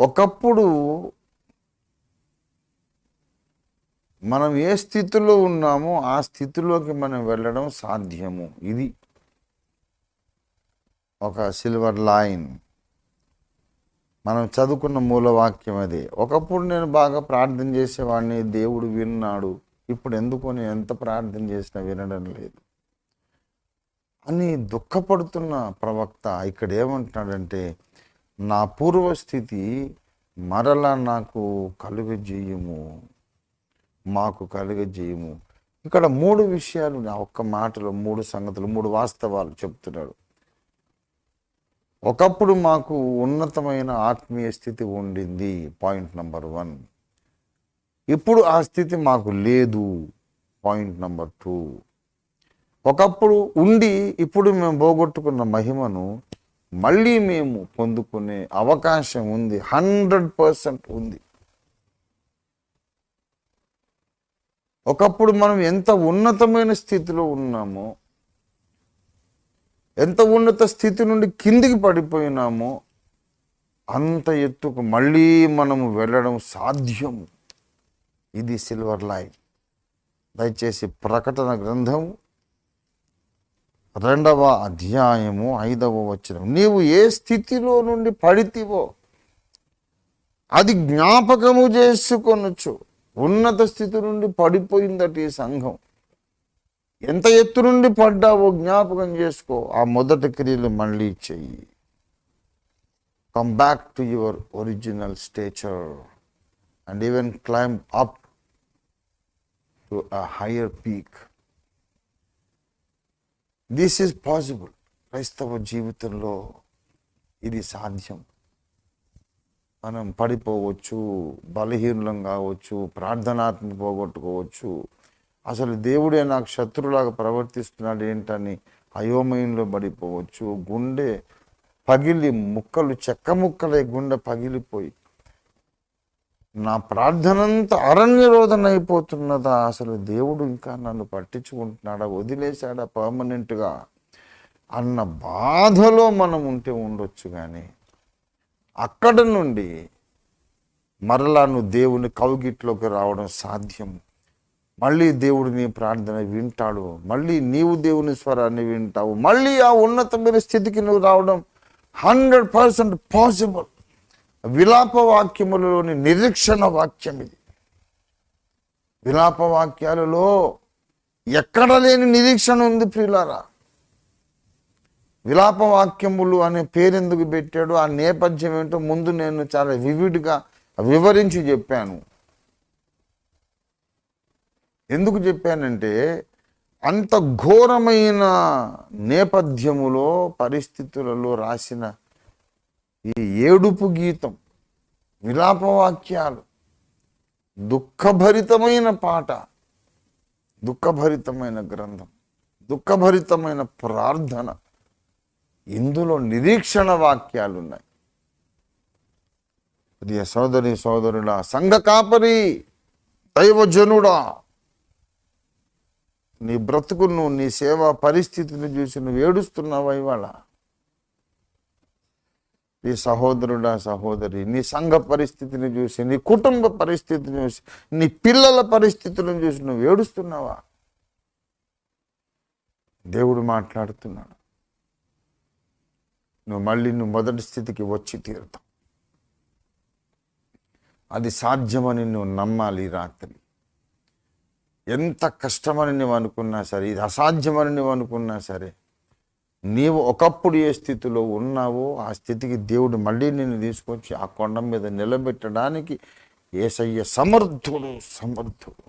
ఒకప్పుడు మనం ఏ స్థితిలో ఉన్నామో ఆ స్థితిలోకి మనం వెళ్ళడం సాధ్యము. ఇది ఒక సిల్వర్ లైన్ మనం చదువుకున్న మూలవాక్యం అది. ఒకప్పుడు నేను బాగా ప్రార్థన చేసేవాడిని దేవుడు విన్నాడు. ఇప్పుడు ఎందుకు నేను ఎంత ప్రార్థన చేసినా వినడం లేదు. అని దుఃఖపడుతున్న ప్రవక్త ఇక్కడ ఏమంటున్నాడంటే నా పూర్వస్థితి మరలా నాకు కలుగజేయము. మాకు కలుగజేయము. ఇక్కడ మూడు విషయాలు నా ఒక్క మాటలో మూడు సంగతులు మూడు వాస్తవాలు చెప్తున్నాడు. ఒకప్పుడు మాకు ఉన్నతమైన ఆత్మీయ స్థితి ఉండింది పాయింట్ నంబర్ వన్. ఇప్పుడు ఆ స్థితి మాకు లేదు పాయింట్ నంబర్ టూ. ఒకప్పుడు ఉండి ఇప్పుడు మేము పోగొట్టుకున్న మహిమను మళ్ళీ మేము పొందుకునే అవకాశం ఉంది. హండ్రెడ్ పర్సెంట్ ఉంది. ఒకప్పుడు మనం ఎంత ఉన్నతమైన స్థితిలో ఉన్నామో ఎంత ఉన్నత స్థితి నుండి కిందికి పడిపోయినామో అంత ఎత్తుకు మళ్ళీ మనము వెళ్ళడం సాధ్యం. ఇది సిల్వర్ లైన్. దయచేసి ప్రకటన గ్రంథం రెండవ అధ్యాయము ఐదవ వచనం. నీవు ఏ స్థితిలో నుండి పడితివో అది జ్ఞాపకము చేసుకొనొచ్చు ఉన్నత స్థితి నుండి పడిపోయిందట ఈ సంఘం. ఎంత ఎత్తు నుండి పడ్డావో జ్ఞాపకం చేసుకో. ఆ మొదటి క్రియలు మళ్ళీ చెయ్యి. Come back to your original stature and even climb up to a higher peak this is possible క్రైస్తవ జీవితంలో ఇది సాధ్యం. మనం పడిపోవచ్చు బలహీనులం కావచ్చు ప్రార్థనాత్మ పోగొట్టుకోవచ్చు. అసలు దేవుడే నాకు శత్రులాగా ప్రవర్తిస్తున్నాడు ఏంటని అయోమయంలో పడిపోవచ్చు. గుండె పగిలి ముక్కలు చెక్క ముక్కలై గుండె పగిలిపోయి నా ప్రార్థనంతా అరణ్యరోధన అయిపోతున్నదా అసలు దేవుడు ఇంకా నన్ను పట్టించుకుంటున్నాడా? వదిలేశాడా పర్మనెంట్గా? అన్న బాధలో మనం ఉంటే ఉండొచ్చు కానీ అక్కడ నుండి మరలా నువ్వు దేవుని కౌగిట్లోకి రావడం సాధ్యం. మళ్ళీ దేవుడు నీ ప్రార్థన వింటాడు. మళ్ళీ నీవు దేవుని స్వరాన్ని వింటావు. మళ్ళీ ఆ ఉన్నతమైన స్థితికి నువ్వు రావడం హండ్రెడ్ పర్సెంట్ పాసిబుల్. విలాప వాక్యములలోని నిరీక్షణ వాక్యం ఇది. విలాప వాక్యాలలో ఎక్కడ లేని నిరీక్షణ ఉంది ప్రియులారా? విలాప వాక్యములు అనే పేరెందుకు పెట్టాడు? ఆ నేపథ్యం ఏంటో ముందు నేను చాలా వివిడ్గా వివరించి చెప్పాను. ఎందుకు చెప్పానంటే అంత ఘోరమైన నేపథ్యములో పరిస్థితులలో రాసిన ఈ ఏడుపు గీతం విలాపవాక్యాలు దుఃఖభరితమైన పాట దుఃఖభరితమైన గ్రంథం దుఃఖభరితమైన ప్రార్థన ఇందులో నిరీక్షణ వాక్యాలు ఉన్నాయి ప్రియ సోదరి సోదరుడా సంఘ కాపరి దైవజనుడా నీ బ్రతుకును నీ సేవా పరిస్థితిని చూసి నువ్వు ఏడుస్తున్నావా ఇవాళ? నీ సహోదరుడా సహోదరి నీ సంఘ పరిస్థితిని చూసి నీ కుటుంబ పరిస్థితిని చూసి నీ పిల్లల పరిస్థితులను చూసి నువ్వు ఏడుస్తున్నావా? దేవుడు మాట్లాడుతున్నాడు. నువ్వు మళ్ళీ నువ్వు మొదటి స్థితికి వచ్చి తీరుతావు. అది సాధ్యమని నువ్వు నమ్మాలి రాత్రి. ఎంత కష్టమని నువ్వు అనుకున్నా సరే ఇది అసాధ్యమని నువ్వు అనుకున్నా సరే నీవు ఒకప్పుడు ఏ స్థితిలో ఉన్నావో ఆ స్థితికి దేవుడు మళ్ళీ నిన్ను తీసుకొచ్చి ఆ కొండ మీద నిలబెట్టడానికి ఏసయ్య సమర్థుడు సమర్థుడు.